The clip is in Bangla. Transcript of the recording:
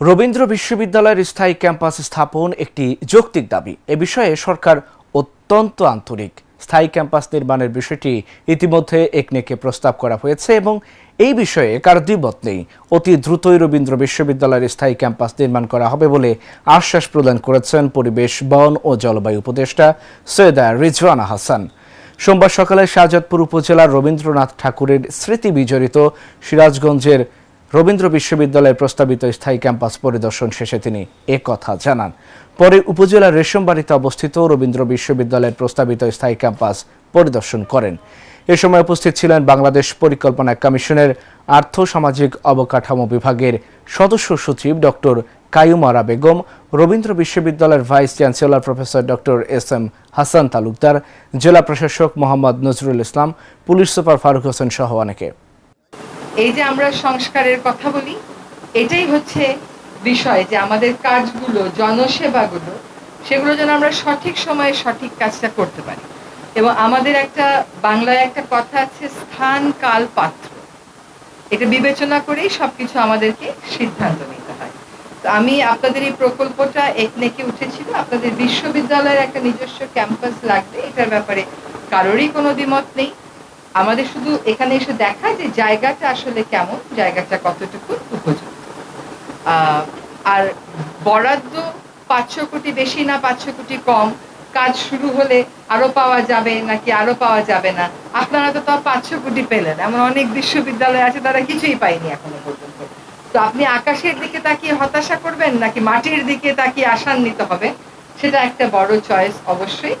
রবীন্দ্র বিশ্ববিদ্যালয়ের স্থায়ী ক্যাম্পাস স্থাপন একটি যৌক্তিক দাবি। এ বিষয়ে সরকার অত্যন্ত আন্তরিক। স্থায়ী ক্যাম্পাস নির্মাণের বিষয়টি ইতিমধ্যে একনেকে প্রস্তাব করা হয়েছে এবং এই বিষয়ে কার দ্বিমত নেই। অতি দ্রুতই রবীন্দ্র বিশ্ববিদ্যালয়ের স্থায়ী ক্যাম্পাস নির্মাণ করা হবে বলে আশ্বাস প্রদান করেছেন পরিবেশ, বন ও জলবায়ু উপদেষ্টা সৈয়দা রিজওয়ানা হাসান। সোমবার সকালে শাহজাদপুর উপজেলার রবীন্দ্রনাথ ঠাকুরের স্মৃতি বিজড়িত সিরাজগঞ্জের রবীন্দ্র বিশ্ববিদ্যালয়ের প্রস্তাবিত স্থায়ী ক্যাম্পাস পরিদর্শন শেষে তিনি কথা জানান। পরে উপজেলার রেশমবাড়িতে অবস্থিত রবীন্দ্র বিশ্ববিদ্যালয়ের প্রস্তাবিত স্থায়ী ক্যাম্পাস পরিদর্শন করেন। এ সময় উপস্থিত ছিলেন বাংলাদেশ পরিকল্পনা কমিশনের আর্থ সামাজিক অবকাঠামো বিভাগের সদস্য সচিব ডক্টর কায়ুমারা বেগম, রবীন্দ্র বিশ্ববিদ্যালয়ের vice chancellor professor doctor S M Hasan Talukdar, জেলা প্রশাসক মোহাম্মদ নজরুল ইসলাম, পুলিশ সুপার ফারুক হোসেন সহ অনেকে। এই যে আমরা সংস্কারের কথা বলি, এটাই হচ্ছে বিষয় যে আমাদের কাজগুলো, জনসেবাগুলো, সেগুলো যেন আমরা সঠিক সময়ে সঠিক কাজটা করতে পারি। এবং আমাদের একটা, বাংলায় একটা কথা আছে, স্থান, কাল, পাত্র। এটা বিবেচনা করেই সবকিছু আমাদেরকে সিদ্ধান্ত নিতে হয়। তো আমি আপনাদের এই প্রকল্পটা একনেকে উঠেছিল, আপনাদের বিশ্ববিদ্যালয়ের একটা নিজস্ব ক্যাম্পাস লাগবে, এটার ব্যাপারে কারোরই কোনো দ্বিমত নেই। আমাদের শুধু এখানে এসে দেখা যে জায়গাটা আসলে কেমন, জায়গাটা কতটুকু উপযুক্ত আর বরাদ্দ পাঁচশো কোটি বেশি না পাঁচশো কোটি কম, কাজ শুরু হলে আরও পাওয়া যাবে নাকি আরও পাওয়া যাবে না? আপনারা তো তাও পাঁচশো কোটি পেলেন। এমন অনেক বিশ্ববিদ্যালয় আছে, তারা কিছুই পায়নি এখনও পর্যন্ত। তো আপনি আকাশের দিকে তাকিয়ে হতাশা করবেন নাকি মাটির দিকে তাকিয়ে আশান্বিত হবে সেটা একটা বড় চয়েস অবশ্যই।